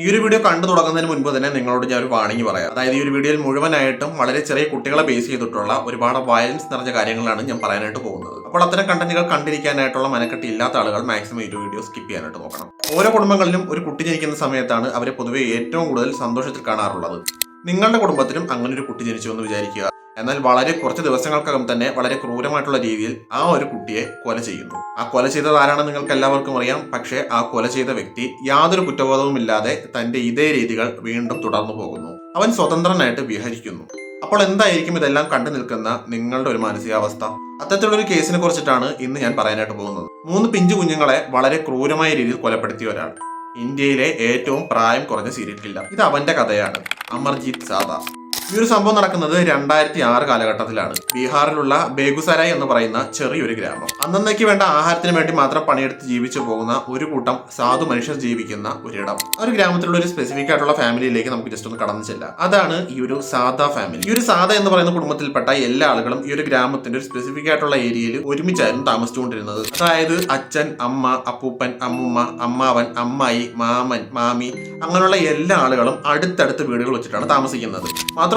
ഈ ഒരു വീഡിയോ കണ്ടു തുടങ്ങുന്നതിന് മുൻപ് തന്നെ നിങ്ങളോട് ഞാൻ ഒരു വാണിംഗ് പറയാം. അതായത് ഈ ഒരു വീഡിയോയിൽ മുഴുവനായിട്ടും വളരെ ചെറിയ കുട്ടികളെ ബേസ് ചെയ്തിട്ടുള്ള ഒരുപാട് വയലൻസ് നിറഞ്ഞ കാര്യങ്ങളാണ് ഞാൻ പറയാനായിട്ട് പോകുന്നത്. അപ്പോൾ അത്തരം കണ്ടന്റുകൾ കണ്ടിരിക്കാനായിട്ടുള്ള മനക്കെട്ടി ഇല്ലാത്ത ആളുകൾ മാക്സിമം ഈ ഒരു വീഡിയോ സ്കിപ്പ് ചെയ്യാനായിട്ട് നോക്കണം. ഓരോ കുടുംബങ്ങളിലും ഒരു കുട്ടി ജനിക്കുന്ന സമയത്താണ് അവരെ പൊതുവെ ഏറ്റവും കൂടുതൽ സന്തോഷത്തിൽ കാണാറുള്ളത്. നിങ്ങളുടെ കുടുംബത്തിലും അങ്ങനെ ഒരു കുട്ടി ജനിച്ചു എന്ന് വിചാരിക്കുക. എന്നാൽ വളരെ കുറച്ച് ദിവസങ്ങൾക്കകം തന്നെ വളരെ ക്രൂരമായിട്ടുള്ള രീതിയിൽ ആ ഒരു കുട്ടിയെ കൊല ചെയ്യുന്നു. ആ കൊല ചെയ്തത് ആരാണെന്ന് നിങ്ങൾക്ക് എല്ലാവർക്കും അറിയാം. പക്ഷേ ആ കൊല ചെയ്ത വ്യക്തി യാതൊരു കുറ്റബോധവുമില്ലാതെ തന്റെ ഇതേ രീതികൾ വീണ്ടും തുടർന്നു പോകുന്നു. അവൻ സ്വതന്ത്രനായിട്ട് വിഹരിക്കുന്നു. അപ്പോൾ എന്തായിരിക്കും ഇതെല്ലാം കണ്ടു നിൽക്കുന്ന നിങ്ങളുടെ ഒരു മാനസികാവസ്ഥ? അത്തരത്തിലുള്ള ഒരു കേസിനെ കുറിച്ചിട്ടാണ് ഇന്ന് ഞാൻ പറയാനായിട്ട് പോകുന്നത്. മൂന്ന് പിഞ്ചു കുഞ്ഞുങ്ങളെ വളരെ ക്രൂരമായ രീതിയിൽ കൊലപ്പെടുത്തിയ ഒരാൾ. ഇന്ത്യയിലെ ഏറ്റവും പ്രായം കുറഞ്ഞ സീരിയൽ കില്ലർ ഇത് അവന്റെ കഥയാണ്. അമർജീത് സാദ. ഈ ഒരു സംഭവം നടക്കുന്നത് രണ്ടായിരത്തി ആറ് കാലഘട്ടത്തിലാണ്. ബീഹാറിലുള്ള ബേഗുസരായ് എന്ന് പറയുന്ന ചെറിയൊരു ഗ്രാമം. അന്നേക്ക് വേണ്ട ആഹാരത്തിന് വേണ്ടി മാത്രം പണിയെടുത്ത് ജീവിച്ചു പോകുന്ന ഒരു കൂട്ടം സാധു മനുഷ്യർ ജീവിക്കുന്ന ഒരിടം. ആ ഒരു ഗ്രാമത്തിലുള്ള ഒരു സ്പെസിഫിക് ആയിട്ടുള്ള ഫാമിലിയിലേക്ക് നമുക്ക് ജസ്റ്റ് ഒന്ന് കടന്നു ചെല്ലാം. അതാണ് ഈ ഒരു സാദ ഫാമിലി ഈ ഒരു സാദ എന്ന് പറയുന്ന കുടുംബത്തിൽപ്പെട്ട എല്ലാ ആളുകളും ഈ ഒരു ഗ്രാമത്തിന്റെ ഒരു സ്പെസിഫിക് ആയിട്ടുള്ള ഏരിയയിൽ ഒരുമിച്ചായിരുന്നു താമസിച്ചുകൊണ്ടിരുന്നത്. അതായത് അച്ഛൻ അമ്മ അപ്പൂപ്പൻ അമ്മുമ്മ അമ്മാവൻ അമ്മായി മാമൻ മാമി അങ്ങനെയുള്ള എല്ലാ ആളുകളും അടുത്തടുത്ത് വീടുകൾ വെച്ചിട്ടാണ് താമസിക്കുന്നത്.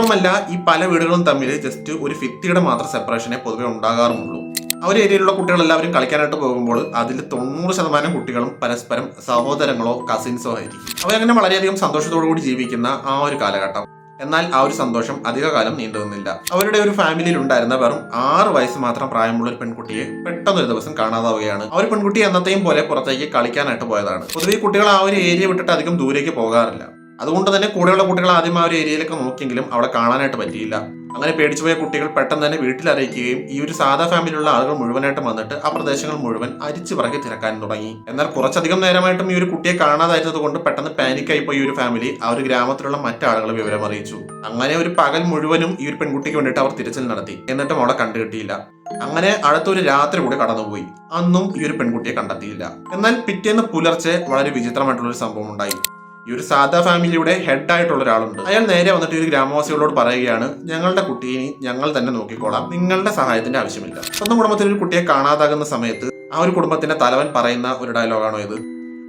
മാത്രമല്ല ഈ പല വീടുകളും തമ്മിൽ ജസ്റ്റ് ഒരു ഫിത്തിയുടെ മാത്രം സെപ്പറേഷനെ പൊതുവെ ഉണ്ടാകാറുമുള്ളൂ. ആ ഒരു ഏരിയയിലുള്ള കുട്ടികളെല്ലാവരും കളിക്കാനായിട്ട് പോകുമ്പോൾ അതിൽ തൊണ്ണൂറ് ശതമാനം കുട്ടികളും പരസ്പരം സഹോദരങ്ങളോ കസിൻസോ ആയിരിക്കും. അവരങ്ങനെ വളരെയധികം സന്തോഷത്തോടു കൂടി ജീവിക്കുന്ന ആ ഒരു കാലഘട്ടം. എന്നാൽ ആ ഒരു സന്തോഷം അധികകാലം നീണ്ടു നിന്നില്ല അവരുടെ ഒരു ഫാമിലിയിൽ ഉണ്ടായിരുന്ന വെറും ആറ് വയസ്സ് മാത്രം പ്രായമുള്ള ഒരു പെൺകുട്ടിയെ പെട്ടെന്ന് ഒരു ദിവസം കാണാതാവുകയാണ്. ആ ഒരു പെൺകുട്ടി എന്നത്തെയും പോലെ പുറത്തേക്ക് കളിക്കാനായിട്ട് പോയതാണ്. പൊതുവെ കുട്ടികൾ ആ ഒരു ഏരിയ വിട്ടിട്ട് അധികം ദൂരേക്ക് പോകാറില്ല. അതുകൊണ്ട് തന്നെ കൂടെയുള്ള കുട്ടികൾ ആദ്യം ആ ഒരു ഏരിയയിലൊക്കെ നോക്കിയെങ്കിലും അവിടെ കാണാനായിട്ട് പറ്റിയില്ല. അങ്ങനെ പേടിച്ചുപോയ കുട്ടികൾ പെട്ടെന്ന് തന്നെ വീട്ടിൽ അറിയിക്കുകയും ഈ ഒരു സാധാ ഫാമിലിയുള്ള ആളുകൾ മുഴുവനായിട്ട് വന്നിട്ട് ആ പ്രദേശങ്ങൾ മുഴുവൻ അരിച്ചു പറക്കി തിരക്കാൻ തുടങ്ങി. എന്നാൽ കുറച്ചധികം നേരമായിട്ടും ഈ ഒരു കുട്ടിയെ കാണാതായിരുന്നത് കൊണ്ട് പെട്ടെന്ന് പാനിക്കായി പോയി ഒരു ഫാമിലി ആ ഒരു ഗ്രാമത്തിലുള്ള മറ്റാളുകളെ വിവരം അറിയിച്ചു. അങ്ങനെ ഒരു പകൽ മുഴുവനും ഈ ഒരു പെൺകുട്ടിക്ക് വേണ്ടിയിട്ട് അവർ തിരച്ചിൽ നടത്തി. എന്നിട്ടും അവളെ കണ്ടുകിട്ടിയില്ല. അങ്ങനെ അടുത്തൊരു രാത്രി കൂടി കടന്നുപോയി. അന്നും ഈ ഒരു പെൺകുട്ടിയെ കണ്ടെത്തിയില്ല. എന്നാൽ പിറ്റേന്ന് പുലർച്ചെ വളരെ വിചിത്രമായിട്ടുള്ള ഒരു സംഭവം ഉണ്ടായി. ഈ ഒരു സാധാ ഫാമിലിയുടെ ഹെഡായിട്ടുള്ള ഒരാളുണ്ട്. അയാൾ നേരെ വന്നിട്ട് ഒരു ഗ്രാമവാസികളോട് പറയുകയാണ് ഞങ്ങളുടെ കുട്ടിയെ ഞങ്ങൾ തന്നെ നോക്കിക്കോളാം. നിങ്ങളുടെ സഹായത്തിന്റെ ആവശ്യമില്ല. സ്വന്തം കുടുംബത്തിൽ ഒരു കുട്ടിയെ കാണാതാകുന്ന സമയത്ത് ആ ഒരു കുടുംബത്തിന്റെ തലവൻ പറയുന്ന ഒരു ഡയലോഗാണോ ഇത്?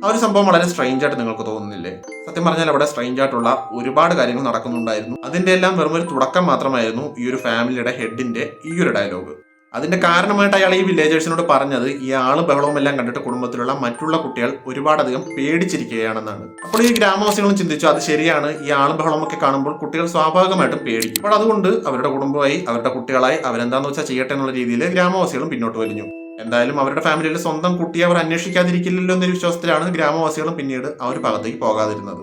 ആ ഒരു സംഭവം വളരെ സ്ട്രെയിഞ്ച് ആയിട്ട് നിങ്ങൾക്ക് തോന്നുന്നില്ലേ? സത്യം പറഞ്ഞാൽ അവിടെ സ്ട്രെയിഞ്ച് ആയിട്ടുള്ള ഒരുപാട് കാര്യങ്ങൾ നടക്കുന്നുണ്ടായിരുന്നു. അതിന്റെ എല്ലാം വെറും ഒരു തുടക്കം മാത്രമായിരുന്നു ഈ ഒരു ഫാമിലിയുടെ ഹെഡിന്റെ ഈ ഒരു ഡയലോഗ്. അതിന്റെ കാരണമായിട്ട് അയാൾ ഈ വില്ലേജേഴ്സിനോട് പറഞ്ഞത് ഈ ആളും ബഹളവും എല്ലാം കണ്ടിട്ട് കുടുംബത്തിലുള്ള മറ്റുള്ള കുട്ടികൾ ഒരുപാടധികം പേടിച്ചിരിക്കുകയാണെന്നാണ്. അപ്പോൾ ഈ ഗ്രാമവാസികളും ചിന്തിച്ചു അത് ശരിയാണ് ഈ ആളും ബഹളവും ഒക്കെ കാണുമ്പോൾ കുട്ടികൾ സ്വാഭാവികമായിട്ടും പേടിക്കും. അപ്പോൾ അതുകൊണ്ട് അവരുടെ കുടുംബമായി അവരുടെ കുട്ടികളായി അവരെന്താന്ന് വെച്ചാൽ ചെയ്യട്ടെ എന്നുള്ള രീതിയിൽ ഗ്രാമവാസികളും പിന്നോട്ട് വലിഞ്ഞു. എന്തായാലും അവരുടെ ഫാമിലിയിലെ സ്വന്തം കുട്ടിയെ അവർ അന്വേഷിക്കാതിരിക്കില്ലല്ലോ എന്നൊരു വിശ്വാസത്തിലാണ് ഗ്രാമവാസികളും പിന്നീട് ആ ഒരു ഭാഗത്തേക്ക് പോകാതിരുന്നത്.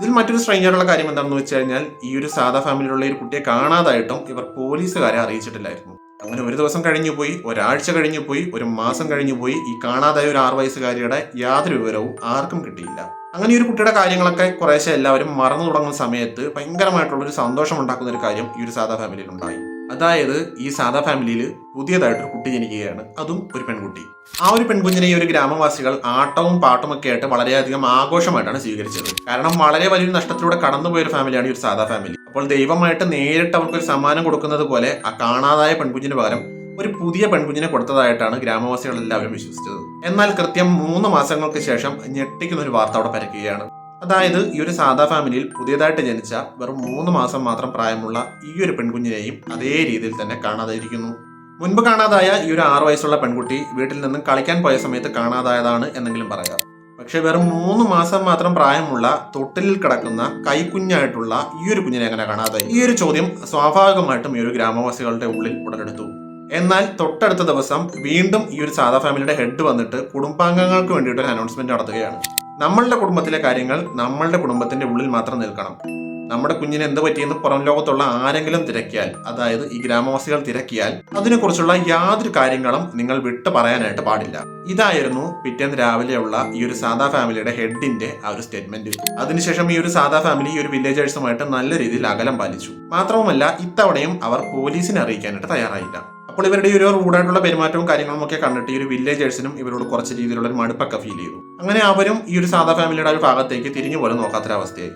ഇതിൽ മറ്റൊരു സ്ട്രെയിഞ്ചറുള്ള കാര്യം എന്താണെന്ന് വെച്ച് കഴിഞ്ഞാൽ ഈ ഒരു സാധാ ഫാമിലിയിലുള്ള ഒരു കുട്ടിയെ കാണാതായിട്ടും ഇവർ പോലീസുകാരെ അറിയിച്ചിട്ടില്ലായിരുന്നു. അങ്ങനെ ഒരു ദിവസം കഴിഞ്ഞു പോയി ഒരാഴ്ച കഴിഞ്ഞു പോയി ഒരു മാസം കഴിഞ്ഞു പോയി ഈ കാണാതായ ഒരു ആറ് വയസ്സുകാരിയുടെ യാതൊരു വിവരവും ആർക്കും കിട്ടിയില്ല. അങ്ങനെ ഒരു കുട്ടിയുടെ കാര്യങ്ങളൊക്കെ കുറേശ്ശെ എല്ലാവരും മറന്നു തുടങ്ങുന്ന സമയത്ത് ഭയങ്കരമായിട്ടുള്ള ഒരു സന്തോഷം ഉണ്ടാക്കുന്ന ഒരു കാര്യം ഈ ഒരു സാധാ ഫാമിലിയിൽ ഉണ്ടായി അതായത് ഈ സാധാ ഫാമിലിയിൽ പുതിയതായിട്ടൊരു കുട്ടി ജനിക്കുകയാണ്. അതും ഒരു പെൺകുട്ടി. ആ ഒരു പെൺകുഞ്ഞിനെ ഈ ഒരു ഗ്രാമവാസികൾ ആട്ടവും പാട്ടും ഒക്കെ ആയിട്ട് വളരെയധികം ആഘോഷമായിട്ടാണ് സ്വീകരിച്ചത്. കാരണം വളരെ വലിയൊരു നഷ്ടത്തിലൂടെ കടന്നുപോയ ഒരു ഫാമിലിയാണ് ഈ ഒരു സാധാ ഫാമിലി. അപ്പോൾ ദൈവമായിട്ട് നേരിട്ട് അവർക്കൊരു സമ്മാനം കൊടുക്കുന്നത് പോലെ ആ കാണാതായ പെൺകുഞ്ഞിന് പകരം ഒരു പുതിയ പെൺകുഞ്ഞിനെ കൊടുത്തതായിട്ടാണ് ഗ്രാമവാസികൾ എല്ലാവരും വിശ്വസിച്ചത്. എന്നാൽ കൃത്യം മൂന്ന് മാസങ്ങൾക്ക് ശേഷം ഞെട്ടിക്കുന്ന ഒരു വാർത്ത അവിടെ പരക്കുകയാണ്. അതായത് ഈ ഒരു സാധാ ഫാമിലിയിൽ പുതിയതായിട്ട് ജനിച്ച വെറും മൂന്ന് മാസം മാത്രം പ്രായമുള്ള ഈ ഒരു പെൺകുഞ്ഞിനെയും അതേ രീതിയിൽ തന്നെ കാണാതായിരിക്കുന്നു. മുൻപ് കാണാതായ ഈ ഒരു ആറു വയസ്സുള്ള പെൺകുട്ടി വീട്ടിൽ നിന്നും കളിക്കാൻ പോയ സമയത്ത് കാണാതായതാണ് എന്നെങ്കിലും പറയാം. പക്ഷെ വെറും മൂന്ന് മാസം മാത്രം പ്രായമുള്ള തൊട്ടിലിൽ കിടക്കുന്ന കൈക്കുഞ്ഞായിട്ടുള്ള ഈ ഒരു കുഞ്ഞിനെ എങ്ങനെ കാണാതെ ഈ ഒരു ചോദ്യം സ്വാഭാവികമായിട്ടും ഈ ഒരു ഗ്രാമവാസികളുടെ ഉള്ളിൽ ഉടലെടുത്തു. എന്നാൽ തൊട്ടടുത്ത ദിവസം വീണ്ടും ഈ ഒരു സാധാ ഫാമിലിയുടെ ഹെഡ് വന്നിട്ട് കുടുംബാംഗങ്ങൾക്ക് വേണ്ടിയിട്ട് ഒരു അനൗൺസ്മെന്റ് നടത്തുകയാണ്. നമ്മളുടെ കുടുംബത്തിലെ കാര്യങ്ങൾ നമ്മളുടെ കുടുംബത്തിന്റെ ഉള്ളിൽ മാത്രം നിൽക്കണം. നമ്മുടെ കുഞ്ഞിന് എന്ത് പറ്റിയെന്ന് പുറം ലോകത്തുള്ള ആരെങ്കിലും തിരക്കിയാൽ അതായത് ഈ ഗ്രാമവാസികൾ തിരക്കിയാൽ അതിനെക്കുറിച്ചുള്ള യാതൊരു കാര്യങ്ങളും നിങ്ങൾ വിട്ടു പറയാനായിട്ട് പാടില്ല. ഇതായിരുന്നു പിറ്റേന്ന് രാവിലെയുള്ള ഈ ഒരു സാധാ ഫാമിലിയുടെ ഹെഡിന്റെ ആ ഒരു സ്റ്റേറ്റ്മെന്റ്. അതിനുശേഷം ഈ ഒരു സാധാ ഫാമിലി ഈ ഒരു വില്ലേജേഴ്സുമായിട്ട് നല്ല രീതിയിൽ അകലം പാലിച്ചു. മാത്രവുമല്ല ഇത്തവണയും അവർ പോലീസിനെ അറിയിക്കാനായിട്ട് തയ്യാറായില്ല. അപ്പോൾ ഇവരുടെ ഒരു റൂഡായിട്ടുള്ള പെരുമാറ്റവും കാര്യങ്ങളും ഒക്കെ കണ്ടിട്ട് ഈ ഒരു വില്ലേജേഴ്സിനും ഇവരോട് കുറച്ച് രീതിയിലുള്ള ഒരു മടുപ്പൊക്കെ ഫീൽ ചെയ്തു. അങ്ങനെ അവരും ഈ ഒരു സാധാ ഫാമിലിയുടെ ഒരു ഭാഗത്തേക്ക് തിരിഞ്ഞു പോലും നോക്കാത്തൊരവസ്ഥയായി.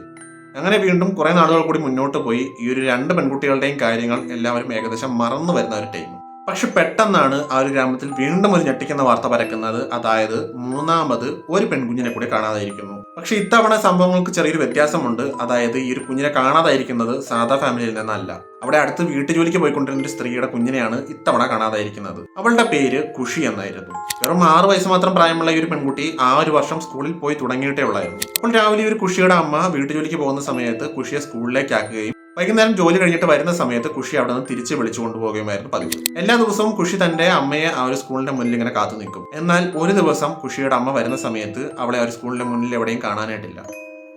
അങ്ങനെ വീണ്ടും കുറേ നാളുകൾ കൂടി മുന്നോട്ട് പോയി. ഈ ഒരു രണ്ട് പെൺകുട്ടികളുടെയും കാര്യങ്ങൾ എല്ലാവരും ഏകദേശം മറന്നു വരുന്ന ഒരു ടൈം പക്ഷെ പെട്ടെന്നാണ് ആ ഒരു ഗ്രാമത്തിൽ വീണ്ടും ഒരു ഞെട്ടിക്കുന്ന വാർത്ത പരക്കുന്നത്. അതായത് മൂന്നാമത് ഒരു പെൺകുഞ്ഞിനെ കൂടി കാണാതായിരിക്കുന്നു. പക്ഷെ ഇത്തവണ സംഭവങ്ങൾക്ക് ചെറിയൊരു വ്യത്യാസമുണ്ട്. അതായത് ഈ ഒരു കുഞ്ഞിനെ കാണാതായിരിക്കുന്നത് സാധാ ഫാമിലിയിൽ നിന്നല്ല. അവിടെ അടുത്ത് വീട്ടുജോലിക്ക് പോയിക്കൊണ്ടിരുന്ന ഒരു സ്ത്രീയുടെ കുഞ്ഞിനെയാണ് ഇത്തവണ കാണാതായിരിക്കുന്നത്. അവളുടെ പേര് കുഷി എന്നായിരുന്നു. വെറും ആറു വയസ്സ് മാത്രം പ്രായമുള്ള ഈ ഒരു പെൺകുട്ടി ആ ഒരു വർഷം സ്കൂളിൽ പോയി തുടങ്ങിയിട്ടേ ഉള്ളായിരുന്നു. അപ്പോൾ രാവിലെ ഒരു കുഷിയുടെ അമ്മ വീട്ടുജോലിക്ക് പോകുന്ന സമയത്ത് കുഷിയെ സ്കൂളിലേക്ക് ആക്കുകയും വൈകുന്നേരം ജോലി കഴിഞ്ഞിട്ട് വരുന്ന സമയത്ത് കുഷി അവിടെ നിന്ന് തിരിച്ച് വിളിച്ചു കൊണ്ടുപോകുകയുമായിരുന്നു പതിവ്. എല്ലാ ദിവസവും കുഷി തന്റെ അമ്മയെ ആ ഒരു സ്കൂളിന്റെ മുന്നിൽ ഇങ്ങനെ കാത്തു നിൽക്കും. എന്നാൽ ഒരു ദിവസം കുഷിയുടെ അമ്മ വരുന്ന സമയത്ത് അവളെ ആ ഒരു സ്കൂളിന്റെ മുന്നിൽ എവിടെയും കാണാനായിട്ടില്ല.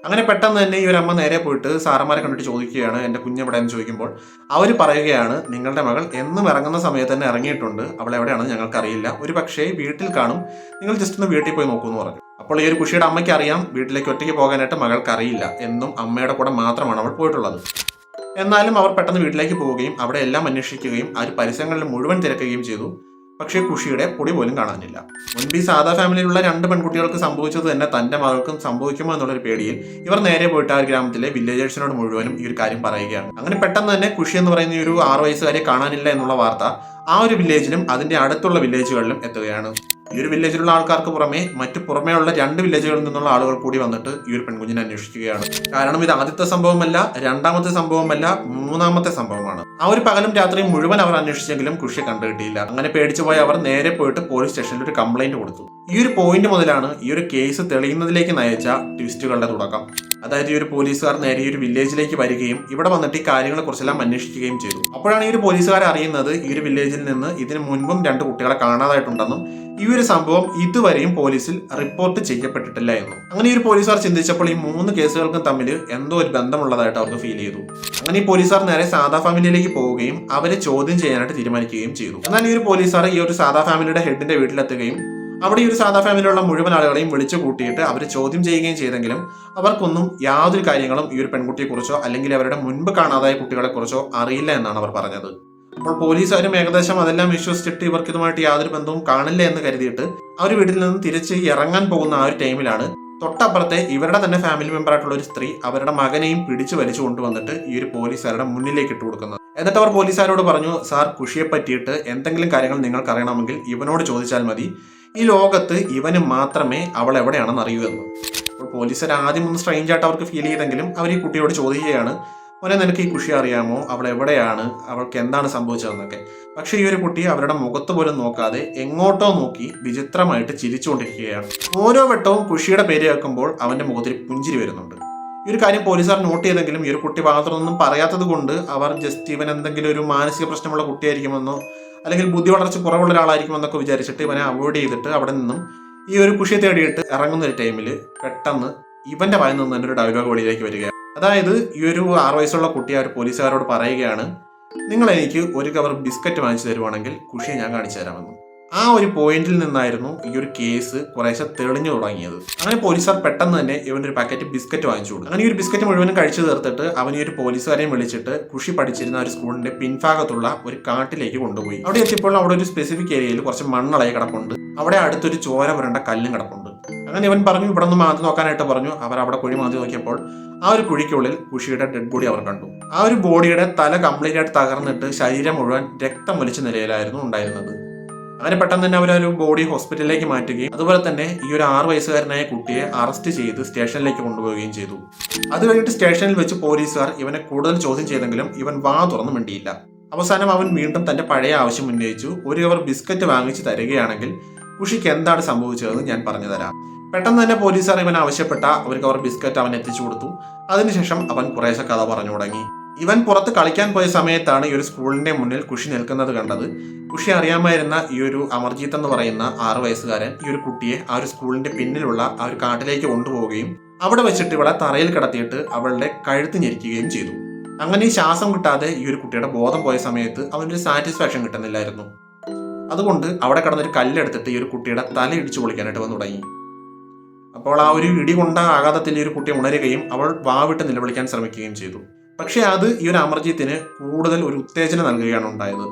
അങ്ങനെ പെട്ടെന്ന് തന്നെ ഈ ഒരു അമ്മ നേരെ പോയിട്ട് സാറന്മാരെ കണ്ടിട്ട് ചോദിക്കുകയാണ് എന്റെ കുഞ്ഞ് എവിടെ? എന്ന് ചോദിക്കുമ്പോൾ അവർ പറയുകയാണ് നിങ്ങളുടെ മകൾ എന്നും ഇറങ്ങുന്ന സമയത്ത് തന്നെ ഇറങ്ങിയിട്ടുണ്ട്. അവൾ എവിടെയാണെന്ന് ഞങ്ങൾക്കറിയില്ല. ഒരു പക്ഷേ വീട്ടിൽ കാണും. നിങ്ങൾ ജസ്റ്റ് ഒന്ന് വീട്ടിൽ പോയി നോക്കൂ എന്ന് പറഞ്ഞു. അപ്പോൾ ഈ ഒരു കുഷിയുടെ അമ്മയ്ക്ക് അറിയാം വീട്ടിലേക്ക് ഒറ്റയ്ക്ക് പോകാനായിട്ട് മകൾക്കറിയില്ല. എന്നും അമ്മയുടെ കൂടെ മാത്രമാണ് അവൾ പോയിട്ടുള്ളത്. എന്നാലും അവർ പെട്ടെന്ന് വീട്ടിലേക്ക് പോവുകയും അവിടെ എല്ലാം അന്വേഷിക്കുകയും ആ പരിസരങ്ങളിൽ മുഴുവൻ തിരക്കുകയും ചെയ്തു. പക്ഷേ കുഷിയുടെ പൊടി പോലും കാണാനില്ല. മുൻപ് ഈ സാധാ ഫാമിലിയിലുള്ള രണ്ട് പെൺകുട്ടികൾക്ക് സംഭവിച്ചത് തന്നെ തന്റെ മകൾക്കും സംഭവിക്കുമോ എന്നുള്ളൊരു പേടിയിൽ ഇവർ നേരെ പോയിട്ട് ആ ഗ്രാമത്തിലെ വില്ലേജേഴ്സിനോട് മുഴുവനും ഈ ഒരു കാര്യം പറയുകയാണ്. അങ്ങനെ പെട്ടെന്ന് തന്നെ കുഷി എന്ന് പറയുന്ന ഒരു ആറ് വയസ്സുകാരെ കാണാനില്ല എന്നുള്ള വാർത്ത ആ ഒരു വില്ലേജിലും അതിന്റെ അടുത്തുള്ള വില്ലേജുകളിലും എത്തുകയാണ്. ഈ ഒരു വില്ലേജിലുള്ള ആൾക്കാർക്ക് പുറമെ മറ്റു പുറമേയുള്ള രണ്ട് വില്ലേജുകളിൽ നിന്നുള്ള ആളുകൾ കൂടി വന്നിട്ട് ഈ ഒരു പെൺകുഞ്ഞിനെ അന്വേഷിക്കുകയാണ്. കാരണം ഇത് ആദ്യത്തെ സംഭവമല്ല രണ്ടാമത്തെ സംഭവമല്ല മൂന്നാമത്തെ സംഭവമാണ്. ആ ഒരു പകലും രാത്രിയും മുഴുവൻ അവർ അന്വേഷിച്ചെങ്കിലും കുഷിയെ കണ്ടുകിട്ടിയില്ല. അങ്ങനെ പേടിച്ചു പോയ അവർ നേരെ പോയിട്ട് പോലീസ് സ്റ്റേഷനിൽ ഒരു കംപ്ലൈന്റ് കൊടുത്തു. ഈ ഒരു പോയിന്റ് മുതലാണ് ഈ ഒരു കേസ് തെളിയുന്നതിലേക്ക് നയിച്ച ട്വിസ്റ്റുകളുടെ തുടക്കം അതായത് ഈ ഒരു പോലീസുകാർ നേരെ ഈ ഒരു വില്ലേജിലേക്ക് വരികയും ഇവിടെ വന്നിട്ട് ഈ കാര്യങ്ങളെ കുറിച്ചെല്ലാം അന്വേഷിക്കുകയും ചെയ്തു അപ്പോഴാണ് ഈ ഒരു പോലീസുകാർ അറിയുന്നത് ഈ ഒരു വില്ലേജിൽ നിന്ന് ഇതിനു മുൻപും രണ്ട് കുട്ടികളെ കാണാതായിട്ടുണ്ടെന്നും ഈ ഒരു സംഭവം ഇതുവരെയും പോലീസിൽ റിപ്പോർട്ട് ചെയ്യപ്പെട്ടിട്ടില്ല എന്നും അങ്ങനെ ഈ ഒരു പോലീസുകാർ ചിന്തിച്ചപ്പോൾ ഈ മൂന്ന് കേസുകൾക്കും തമ്മിൽ എന്തോ ഒരു ബന്ധമുള്ളതായിട്ട് അവർക്ക് ഫീൽ ചെയ്തു അങ്ങനെ ഈ പോലീസുകാർ നേരെ സാധാ ഫാമിലിയിലേക്ക് പോവുകയും അവരെ ചോദ്യം ചെയ്യാനായിട്ട് തീരുമാനിക്കുകയും ചെയ്തു എന്നാൽ ഈ ഒരു പോലീസുകാർ ഈ ഒരു സാധാ ഫാമിലിയുടെ ഹെഡിന്റെ വീട്ടിലെത്തുകയും അവിടെ ഈ ഒരു സാധാ ഫാമിലിയിലുള്ള മുഴുവൻ ആളുകളെയും വിളിച്ചു കൂട്ടിയിട്ട് അവർ ചോദ്യം ചെയ്യുകയും ചെയ്തെങ്കിലും അവർക്കൊന്നും യാതൊരു കാര്യങ്ങളും ഈ ഒരു പെൺകുട്ടിയെക്കുറിച്ചോ അല്ലെങ്കിൽ അവരുടെ മുൻപ് കാണാതായ കുട്ടികളെക്കുറിച്ചോ അറിയില്ല എന്നാണ് അവർ പറഞ്ഞത്. അപ്പോൾ പോലീസുകാരും ഏകദേശം അതെല്ലാം വിശ്വസിച്ചിട്ട് ഇവർക്ക് ഇതുമായിട്ട് യാതൊരു ബന്ധവും കാണില്ല എന്ന് കരുതിയിട്ട് അവർ വീട്ടിൽ നിന്ന് തിരിച്ച് ഇറങ്ങാൻ പോകുന്ന ആ ഒരു ടൈമിലാണ് തൊട്ടപ്പുറത്തെ ഇവരുടെ തന്നെ ഫാമിലി മെമ്പർ ആയിട്ടുള്ള ഒരു സ്ത്രീ അവരുടെ മകനെയും പിടിച്ചു വലിച്ചു കൊണ്ടുവന്നിട്ട് ഈ ഒരു പോലീസുകാരുടെ മുന്നിലേക്ക് ഇട്ട് കൊടുക്കുന്നത്. എന്നിട്ട് അവർ പോലീസുകാരോട് പറഞ്ഞു സാർ കുഷിയെ പറ്റിയിട്ട് എന്തെങ്കിലും കാര്യങ്ങൾ നിങ്ങൾക്ക് അറിയണമെങ്കിൽ ഇവനോട് ചോദിച്ചാൽ മതി. ഈ ലോകത്ത് ഇവന് മാത്രമേ അവൾ എവിടെയാണെന്ന് അറിയൂ എന്ന്. അപ്പോൾ പോലീസുകാർ ആദ്യം ഒന്ന് സ്ട്രെയിഞ്ച് ആയിട്ട് അവർക്ക് ഫീൽ ചെയ്തെങ്കിലും അവർ ഈ കുട്ടിയോട് ചോദിക്കുകയാണ് മോനെ നിനക്ക് ഈ കുഷി അറിയാമോ? അവൾ എവിടെയാണ്? അവൾക്ക് എന്താണ് സംഭവിച്ചതെന്നൊക്കെ. പക്ഷേ ഈ ഒരു കുട്ടി അവരുടെ മുഖത്ത് പോലും നോക്കാതെ എങ്ങോട്ടോ നോക്കി വിചിത്രമായിട്ട് ചിരിച്ചുകൊണ്ടിരിക്കുകയാണ്. ഓരോ വട്ടവും കുഷിയുടെ പേര് കേൾക്കുമ്പോൾ അവന്റെ മുഖത്തിൽ പുഞ്ചിരി വരുന്നുണ്ട്. ഈ ഒരു കാര്യം പോലീസുകാർ നോട്ട് ചെയ്തെങ്കിലും ഈ ഒരു കുട്ടി ഭാഗത്തുനിന്നും പറയാത്തത് കൊണ്ട് അവർ ജസ്റ്റ് ഇവൻ എന്തെങ്കിലും ഒരു മാനസിക പ്രശ്നമുള്ള കുട്ടിയായിരിക്കുമെന്നോ അല്ലെങ്കിൽ ബുദ്ധി വളർച്ച കുറവുള്ള ഒരാളായിരിക്കുമെന്നൊക്കെ വിചാരിച്ചിട്ട് ഇവനെ അവോയ്ഡ് ചെയ്തിട്ട് അവിടെ നിന്നും ഈ ഒരു കുഷിയെ തേടിയിട്ട് ഇറങ്ങുന്ന ഒരു ടൈമിൽ പെട്ടെന്ന് ഇവന്റെ വായിൽ നിന്ന് തന്നെ ഒരു ഡയലോഗ് വെളിയിലേക്ക് വരികയാണ്. അതായത് ഈ ഒരു ആറ് വയസ്സുള്ള കുട്ടി ഒരു പോലീസുകാരോട് പറയുകയാണ് നിങ്ങൾ എനിക്ക് ഒരു കവർ ബിസ്ക്കറ്റ് വാങ്ങിച്ചു തരുവാണെങ്കിൽ കുഷിയെ ഞാൻ കാണിച്ചു തരാമെന്ന്. ആ ഒരു പോയിന്റിൽ നിന്നായിരുന്നു ഈ ഒരു കേസ് കുറേശ്ശെ തെളിഞ്ഞു തുടങ്ങിയത്. അങ്ങനെ പോലീസുകാർ പെട്ടെന്ന് തന്നെ ഇവനൊരു പാക്കറ്റ് ബിസ്ക്കറ്റ് വാങ്ങിച്ചു കൊടുക്കും അങ്ങനെ ഈ ഒരു ബിസ്ക്കറ്റ് മുഴുവനും കഴിച്ചു തീർത്തിട്ട് അവൻ ഈ ഒരു പോലീസുകാരെയും വിളിച്ചിട്ട് കുഷി പഠിച്ചിരുന്ന ഒരു സ്കൂളിന്റെ പിൻഭാഗത്തുള്ള ഒരു കാട്ടിലേക്ക് കൊണ്ടുപോയി. അവിടെ എത്തിയപ്പോൾ അവിടെ ഒരു സ്പെസിഫിക് ഏരിയയിൽ കുറച്ച് മണ്ണളയെ കിടപ്പുണ്ട്. അവിടെ അടുത്തൊരു ചോര പുരണ്ട കല്ലും കിടപ്പുണ്ട്. അങ്ങനെ ഇവൻ പറഞ്ഞു ഇവിടെ നിന്ന് മാന്തി നോക്കാനായിട്ട് പറഞ്ഞു. അവർ അവിടെ കുഴി മാന്തി നോക്കിയപ്പോൾ ആ ഒരു കുഴിക്കുള്ളിൽ കുഷിയുടെ ഡെഡ് ബോഡി അവർ കണ്ടു. ആ ഒരു ബോഡിയുടെ തല കംപ്ലീറ്റ് ആയിട്ട് തകർന്നിട്ട് ശരീരം മുഴുവൻ രക്തം വലിച്ച നിലയിലായിരുന്നു ഉണ്ടായിരുന്നത്. അങ്ങനെ പെട്ടെന്ന് തന്നെ അവർ ഒരു ബോഡി ഹോസ്പിറ്റലിലേക്ക് മാറ്റുകയും അതുപോലെ തന്നെ ഈ ഒരു ആറ് വയസ്സുകാരനായ കുട്ടിയെ അറസ്റ്റ് ചെയ്ത് സ്റ്റേഷനിലേക്ക് കൊണ്ടുപോവുകയും ചെയ്തു. അത് കഴിഞ്ഞിട്ട് സ്റ്റേഷനിൽ വെച്ച് പോലീസുകാർ ഇവനെ കൂടുതൽ ചോദ്യം ചെയ്തെങ്കിലും ഇവൻ വാ തുറന്നു മിണ്ടിയില്ല. അവസാനം അവൻ വീണ്ടും തന്റെ പഴയ ആവശ്യം ഉന്നയിച്ചു. ഒരു കവർ ബിസ്ക്കറ്റ് വാങ്ങിച്ചു തരികയാണെങ്കിൽ കുഷിക്ക് എന്താണ് സംഭവിച്ചതെന്ന് ഞാൻ പറഞ്ഞു തരാം. പെട്ടെന്ന് തന്നെ പോലീസുകാർ ഇവൻ ആവശ്യപ്പെട്ട അവർക്ക് അവർ ബിസ്ക്കറ്റ് അവൻ എത്തിച്ചു കൊടുത്തു. അതിനുശേഷം അവൻ കുറേശ്ശെ കഥ പറഞ്ഞു തുടങ്ങി. ഇവൻ പുറത്ത് കളിക്കാൻ പോയ സമയത്താണ് ഈ ഒരു സ്കൂളിന്റെ മുന്നിൽ കുഷി നിൽക്കുന്നത് കണ്ടത്. കുഷി അറിയാമായിരുന്ന ഈ ഒരു അമർജീത്ത് എന്ന് പറയുന്ന ആറു വയസ്സുകാരൻ ഈ ഒരു കുട്ടിയെ ആ ഒരു സ്കൂളിന്റെ പിന്നിലുള്ള ആ ഒരു കാട്ടിലേക്ക് കൊണ്ടുപോവുകയും അവിടെ വെച്ചിട്ട് ഇവളെ തറയിൽ കിടത്തിയിട്ട് അവളുടെ കഴുത്ത് ഞെരിക്കുകയും ചെയ്തു. അങ്ങനെ ശ്വാസം കിട്ടാതെ ഈ ഒരു കുട്ടിയുടെ ബോധം പോയ സമയത്ത് അവനൊരു സാറ്റിസ്ഫാക്ഷൻ കിട്ടുന്നില്ലായിരുന്നു. അതുകൊണ്ട് അവിടെ കിടന്നൊരു കല്ലെടുത്തിട്ട് ഈ ഒരു കുട്ടിയുടെ തല ഇടിച്ചു പൊളിക്കാനായിട്ട് വന്നു തുടങ്ങി. അപ്പോൾ ആ ഒരു ഇടി കൊണ്ട ആഘാതത്തിൽ ഒരു കുട്ടി ഉണരുകയും അവൾ വാവിട്ട് നിലവിളിക്കാൻ ശ്രമിക്കുകയും ചെയ്തു. പക്ഷേ അത് ഈ ഒരു അമർജിത്തിന് കൂടുതൽ ഒരു ഉത്തേജനം നൽകുകയാണ് ഉണ്ടായത്.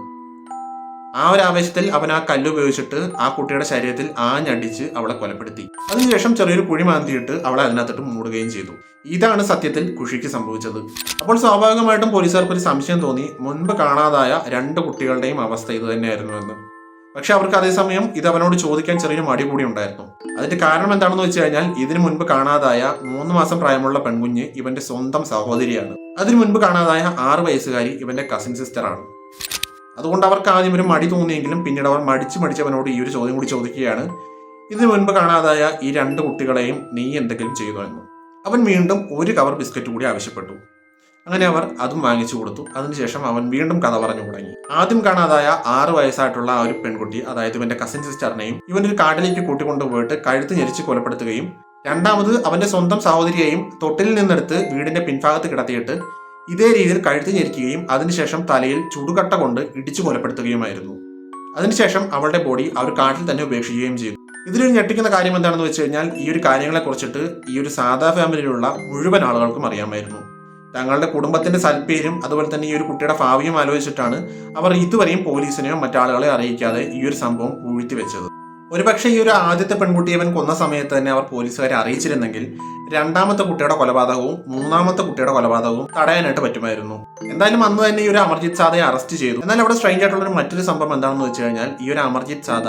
ആ ഒരു ആവേശത്തിൽ അവൻ ആ കല്ല് ഉപയോഗിച്ചിട്ട് ആ കുട്ടിയുടെ ശരീരത്തിൽ ആഞ്ഞടിച്ച് അവളെ കൊലപ്പെടുത്തി. അതിനുശേഷം ചെറിയൊരു കുഴി മാന്തിയിട്ട് അവളെ അതിനകത്തിട്ട് മൂടുകയും ചെയ്തു. ഇതാണ് സത്യത്തിൽ കുഷിക്ക് സംഭവിച്ചത്. അപ്പോൾ സ്വാഭാവികമായിട്ടും പോലീസുകാർക്ക് ഒരു സംശയം തോന്നി. മുൻപ് കാണാതായ രണ്ട് കുട്ടികളുടെയും അവസ്ഥ ഇത് തന്നെയായിരുന്നു എന്ന്. പക്ഷെ അവർക്ക് അതേസമയം ഇത് അവനോട് ചോദിക്കാൻ ചെറിയൊരു മടി കൂടി ഉണ്ടായിരുന്നു. അതിന്റെ കാരണം എന്താണെന്ന് വെച്ച് കഴിഞ്ഞാൽ ഇതിനു മുൻപ് കാണാതായ മൂന്ന് മാസം പ്രായമുള്ള പെൺകുഞ്ഞ് ഇവന്റെ സ്വന്തം സഹോദരിയാണ്. അതിനു മുൻപ് കാണാതായ ആറ് വയസ്സുകാരി ഇവന്റെ കസിൻ സിസ്റ്ററാണ് അതുകൊണ്ട് അവർക്ക് ആദ്യം ഒരു മടി തോന്നിയെങ്കിലും പിന്നീട് അവർ മടിച്ച് മടിച്ചവനോട് ഈ ഒരു ചോദ്യം കൂടി ചോദിക്കുകയാണ്. ഇതിനു മുൻപ് കാണാതായ ഈ രണ്ട് കുട്ടികളെയും നീ എന്തെങ്കിലും ചെയ്തു എന്ന്. അവൻ വീണ്ടും ഒരു കവർ ബിസ്ക്കറ്റ് കൂടി ആവശ്യപ്പെട്ടു. അങ്ങനെ അവർ അതും വാങ്ങിച്ചു കൊടുത്തു. അതിനുശേഷം അവൻ വീണ്ടും കഥ പറഞ്ഞു തുടങ്ങി. ആദ്യം കാണാതായ ആറ് വയസ്സായിട്ടുള്ള ആ ഒരു പെൺകുട്ടി അതായത് ഇവന്റെ കസിൻ സിസ്റ്ററിനെയും ഇവനൊരു കാട്ടിലേക്ക് കൂട്ടിക്കൊണ്ടുപോയിട്ട് കഴുത്ത് ഞെരിച്ച് കൊലപ്പെടുത്തുകയും രണ്ടാമത് അവന്റെ സ്വന്തം സഹോദരിയെയും തൊട്ടിലിൽ നിന്നെടുത്ത് വീടിന്റെ പിൻഭാഗത്ത് കിടത്തിയിട്ട് ഇതേ രീതിയിൽ കഴുത്ത് ഞെരിക്കുകയും അതിനുശേഷം തലയിൽ ചുടുകട്ട കൊണ്ട് ഇടിച്ചു കൊലപ്പെടുത്തുകയുമായിരുന്നു. അതിനുശേഷം അവളുടെ ബോഡി അവർ കാട്ടിൽ തന്നെ ഉപേക്ഷിക്കുകയും ചെയ്തു. ഇതിലൊരു ഞെട്ടിക്കുന്ന കാര്യം എന്താണെന്ന് വെച്ച് കഴിഞ്ഞാൽ ഈ ഒരു കാര്യങ്ങളെ കുറിച്ചിട്ട് ഈ ഒരു സാധാ ഫാമിലിയിലുള്ള മുഴുവൻ ആളുകൾക്കും അറിയാമായിരുന്നു. തങ്ങളുടെ കുടുംബത്തിന്റെ സൽപ്പേരും അതുപോലെ തന്നെ ഈ ഒരു കുട്ടിയുടെ ഭാവിയും ആലോചിച്ചിട്ടാണ് അവർ ഇതുവരെയും പോലീസിനെയോ മറ്റാളുകളെ അറിയിക്കാതെ ഈ ഒരു സംഭവം പൂഴ്ത്തി വെച്ചത്. ഒരുപക്ഷെ ഈ ഒരു ആദ്യത്തെ പെൺകുട്ടിയെ അവൻ കൊന്ന സമയത്ത് തന്നെ അവർ പോലീസുകാരെ അറിയിച്ചിരുന്നെങ്കിൽ രണ്ടാമത്തെ കുട്ടിയുടെ കൊലപാതകവും മൂന്നാമത്തെ കുട്ടിയുടെ കൊലപാതകവും തടയാനായിട്ട് പറ്റുമായിരുന്നു. എന്തായാലും അന്ന് തന്നെ ഈ ഒരു അമർജിത് സാദയെ അറസ്റ്റ് ചെയ്തു. എന്നാൽ അവിടെ സ്ട്രെയിഞ്ച് ആയിട്ടുള്ള ഒരു മറ്റൊരു സംഭവം എന്താണെന്ന് വെച്ച് കഴിഞ്ഞാൽ ഈ ഒരു അമർജിത് സാദ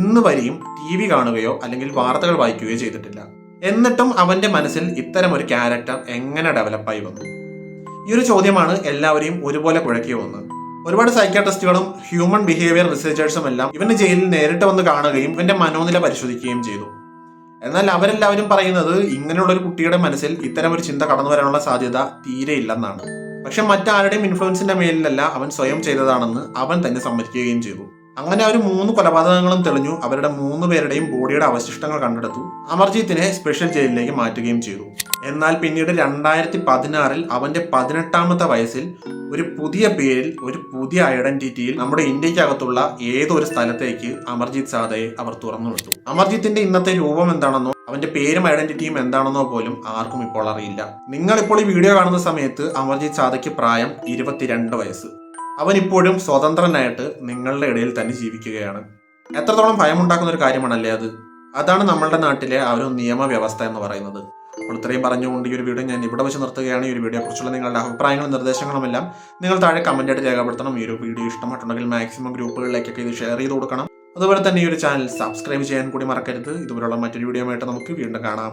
ഇന്ന് വരെയും ടി വി കാണുകയോ അല്ലെങ്കിൽ വാർത്തകൾ വായിക്കുകയോ ചെയ്തിട്ടില്ല. എന്നിട്ടും അവന്റെ മനസ്സിൽ ഇത്തരം ഒരു ക്യാരക്ടർ എങ്ങനെ ഡെവലപ്പായി വന്നു? ഈ ഒരു ചോദ്യമാണ് എല്ലാവരെയും ഒരുപോലെ കുഴക്കിയ ഒന്ന് ഒരുപാട് സൈക്കാട്രിസ്റ്റുകളും ഹ്യൂമൻ ബിഹേവിയർ റിസർച്ചേഴ്സും എല്ലാം ഇവന്റെ ജയിലിൽ നേരിട്ട് വന്ന് കാണുകയും ഇവന്റെ മനോനില പരിശോധിക്കുകയും ചെയ്തു. എന്നാൽ അവരെല്ലാവരും പറയുന്നത് ഇങ്ങനെയുള്ള ഒരു കുട്ടിയുടെ മനസ്സിൽ ഇത്തരം ഒരു ചിന്ത കടന്നു വരാനുള്ള സാധ്യത തീരെ ഇല്ലെന്നാണ്. പക്ഷെ മറ്റാരുടെയും ഇൻഫ്ലുവൻസിന്റെ മേലിലല്ല അവൻ സ്വയം ചെയ്തതാണെന്ന് അവൻ തന്നെ സമ്മതിക്കുകയും ചെയ്തു. അങ്ങനെ അവർ മൂന്ന് കൊലപാതകങ്ങളും തെളിഞ്ഞു. അവരുടെ മൂന്ന് പേരുടെയും ബോഡിയുടെ അവശിഷ്ടങ്ങൾ കണ്ടെടുത്തു. അമർജീത്തിനെ സ്പെഷ്യൽ ജയിലിലേക്ക് മാറ്റുകയും ചെയ്തു. എന്നാൽ പിന്നീട് രണ്ടായിരത്തി പതിനാറിൽ അവന്റെ പതിനെട്ടാമത്തെ വയസ്സിൽ ഒരു പുതിയ പേരിൽ ഒരു പുതിയ ഐഡന്റിറ്റിയിൽ നമ്മുടെ ഇന്ത്യക്കകത്തുള്ള ഏതൊരു സ്ഥലത്തേക്ക് അമർജിത് സാദയെ അവർ തുറന്നു വിട്ടു. അമർജിത്തിന്റെ ഇന്നത്തെ രൂപം എന്താണെന്നോ അവന്റെ പേരും ഐഡന്റിറ്റിയും എന്താണെന്നോ പോലും ആർക്കും ഇപ്പോൾ അറിയില്ല. നിങ്ങൾ ഇപ്പോൾ ഈ വീഡിയോ കാണുന്ന സമയത്ത് അമർജിത് സാദയ്ക്ക് പ്രായം ഇരുപത്തിരണ്ട് വയസ്സ്. അവൻ ഇപ്പോഴും സ്വതന്ത്രനായിട്ട് നിങ്ങളുടെ ഇടയിൽ തന്നെ ജീവിക്കുകയാണ്. എത്രത്തോളം ഭയമുണ്ടാക്കുന്ന ഒരു കാര്യമാണല്ലേ അത്? അതാണ് നമ്മളുടെ നാട്ടിലെ ആ ഒരു നിയമവ്യവസ്ഥ എന്ന് പറയുന്നത്. അപ്പോൾ ഇത്രയും പറഞ്ഞുകൊണ്ട് ഈ ഒരു വീഡിയോ ഞാൻ ഇവിടെ വെച്ച് നിർത്തുകയാണ്. ഈ ഒരു വീഡിയോ കുറിച്ചുള്ള നിങ്ങളുടെ അഭിപ്രായങ്ങളും നിർദ്ദേശങ്ങളും എല്ലാം നിങ്ങൾ താഴെ കമന്റ് ആയിട്ട് രേഖപ്പെടുത്തണം. ഈ ഒരു വീഡിയോ ഇഷ്ടമായിട്ടുണ്ടെങ്കിൽ മാക്സിമം ഗ്രൂപ്പുകളിലേക്കൊക്കെ ഇത് ഷെയർ ചെയ്ത് കൊടുക്കണം. അതുപോലെ തന്നെ ഈ ഒരു ചാനൽ സബ്സ്ക്രൈബ് ചെയ്യാൻ കൂടി മറക്കരുത്. ഇതുപോലുള്ള മറ്റൊരു വീഡിയോ ആയിട്ട് നമുക്ക് വീണ്ടും കാണാം.